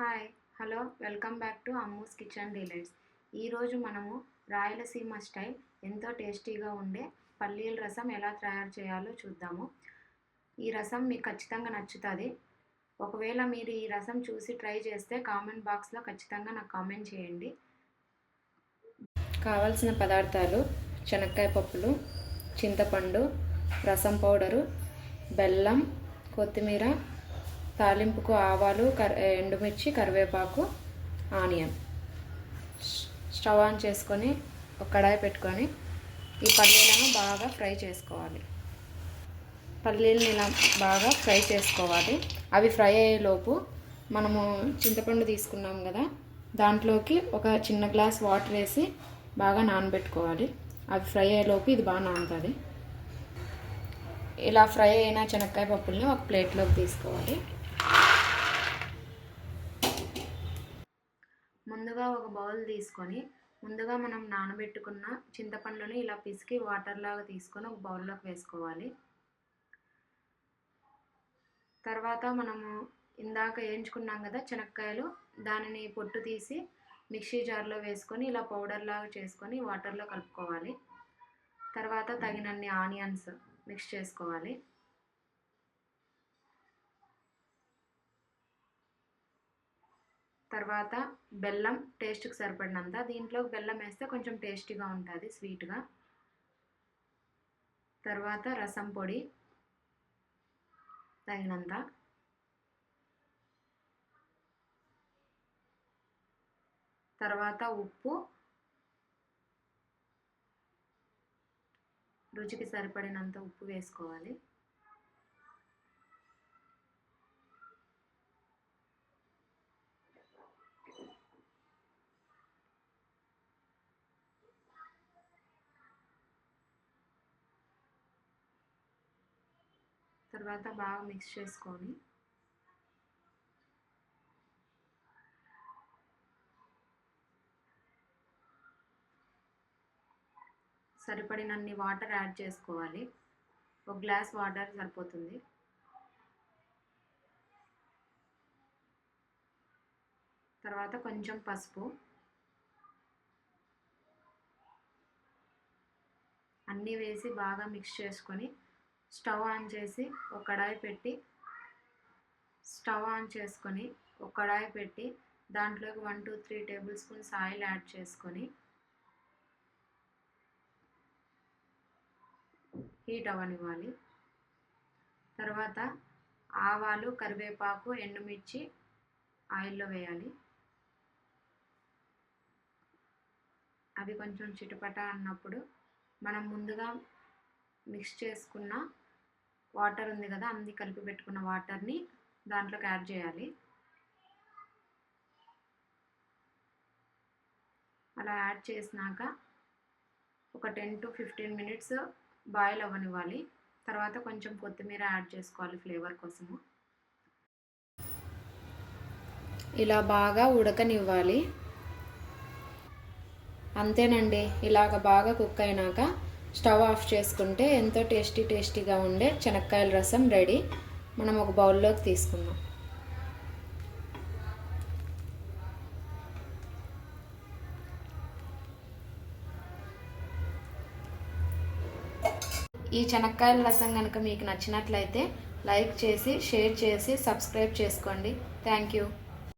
Hi hello welcome back to Ammu's kitchen delights ఈరోజు మనము Rayalaseema style ఎంతో టేస్టీగా ఉండే పల్లీల రసం ఎలా తయారు చేయాలో చూద్దాము. ఈ రసం మీకు ఖచ్చితంగా నచ్చుతుంది. ఒకవేళ మీరు ఈ రసం చూసి ట్రై చేస్తే కామెంట్ బాక్స్లో ఖచ్చితంగా నాకు కామెంట్ చేయండి. కావాల్సిన పదార్థాలు శనక్కాయ పప్పులు చింతపండు రసం పౌడరు బెల్లం కొత్తిమీర తాలింపుకు ఆవాలు కర్ ఎండుమిర్చి కరివేపాకు ఆనియన్. స్టవ్ ఆన్ చేసుకొని ఒక కడాయి పెట్టుకొని ఈ పల్లీలను బాగా ఫ్రై చేసుకోవాలి. పల్లీలను ఇలా బాగా ఫ్రై చేసుకోవాలి. అవి ఫ్రై అయ్యేలోపు మనము చింతపండు తీసుకున్నాం కదా దాంట్లోకి ఒక చిన్న గ్లాస్ వాటర్ వేసి బాగా నానబెట్టుకోవాలి. అవి ఫ్రై అయ్యేలోపు ఇది బాగా నానుతుంది. ఇలా ఫ్రై అయిన శనక్కాయ పప్పుల్ని ఒక ప్లేట్లోకి తీసుకోవాలి. ముందుగా ఒక బౌల్ తీసుకొని ముందుగా మనం నానబెట్టుకున్న చింతపండుని ఇలా పిసికి వాటర్ లాగా తీసుకొని ఒక బౌల్లోకి వేసుకోవాలి. తర్వాత మనము ఇందాక వేయించుకున్నాం కదా చెనక్కాయలు దానిని పొట్టు తీసి మిక్సీ జార్లో వేసుకొని ఇలా పౌడర్ లాగా చేసుకొని వాటర్లో కలుపుకోవాలి. తర్వాత తగినన్ని ఆనియన్స్ మిక్స్ చేసుకోవాలి. తర్వాత బెల్లం టేస్ట్కి సరిపడినంత. దీంట్లో బెల్లం వేస్తే కొంచెం టేస్టీగా ఉంటుంది స్వీట్గా. తర్వాత రసం పొడి తగినంత. తర్వాత ఉప్పు. రుచికి సరిపడినంత ఉప్పు వేసుకోవాలి. తర్వాత బాగా మిక్స్ చేసుకొని సరిపడినన్ని వాటర్ యాడ్ చేసుకోవాలి. ఒక గ్లాస్ వాటర్ సరిపోతుంది. తర్వాత కొంచెం పసుపు. అన్నీ వేసి బాగా మిక్స్ చేసుకొని స్టవ్ ఆన్ చేసి ఒక కడాయి పెట్టి స్టవ్ ఆన్ చేసుకొని ఒక కడాయి పెట్టి దాంట్లోకి one two three tablespoons oil add చేసుకొని హీట్ అవ్వనివ్వాలి. తర్వాత ఆవాలు కరివేపాకు ఎండుమిర్చి ఆయిల్లో వేయాలి. అవి కొంచెం చిటపట అన్నప్పుడు మనం ముందుగా మిక్స్ చేసుకున్న వాటర్ ఉంది కదా అంది కలిపి పెట్టుకున్న వాటర్ని దాంట్లోకి యాడ్ చేయాలి. అలా యాడ్ చేసినాక ఒక ten to fifteen minutes boil అవ్వనివ్వాలి. తర్వాత కొంచెం కొత్తిమీర యాడ్ చేసుకోవాలి ఫ్లేవర్ కోసము. ఇలా బాగా ఉడకనివ్వాలి. అంతేనండి ఇలాగ బాగా కుక్ అయినాక స్టవ్ ఆఫ్ చేసుకుంటే ఎంతో టేస్టీ టేస్టీగా ఉండే చెనక్కాయల రసం రెడీ. మనం ఒక బౌల్లోకి తీసుకుందాం. ఈ చెనక్కాయల రసం కనుక మీకు నచ్చినట్లయితే లైక్ చేసి షేర్ చేసి సబ్స్క్రైబ్ చేసుకోండి. Thank you.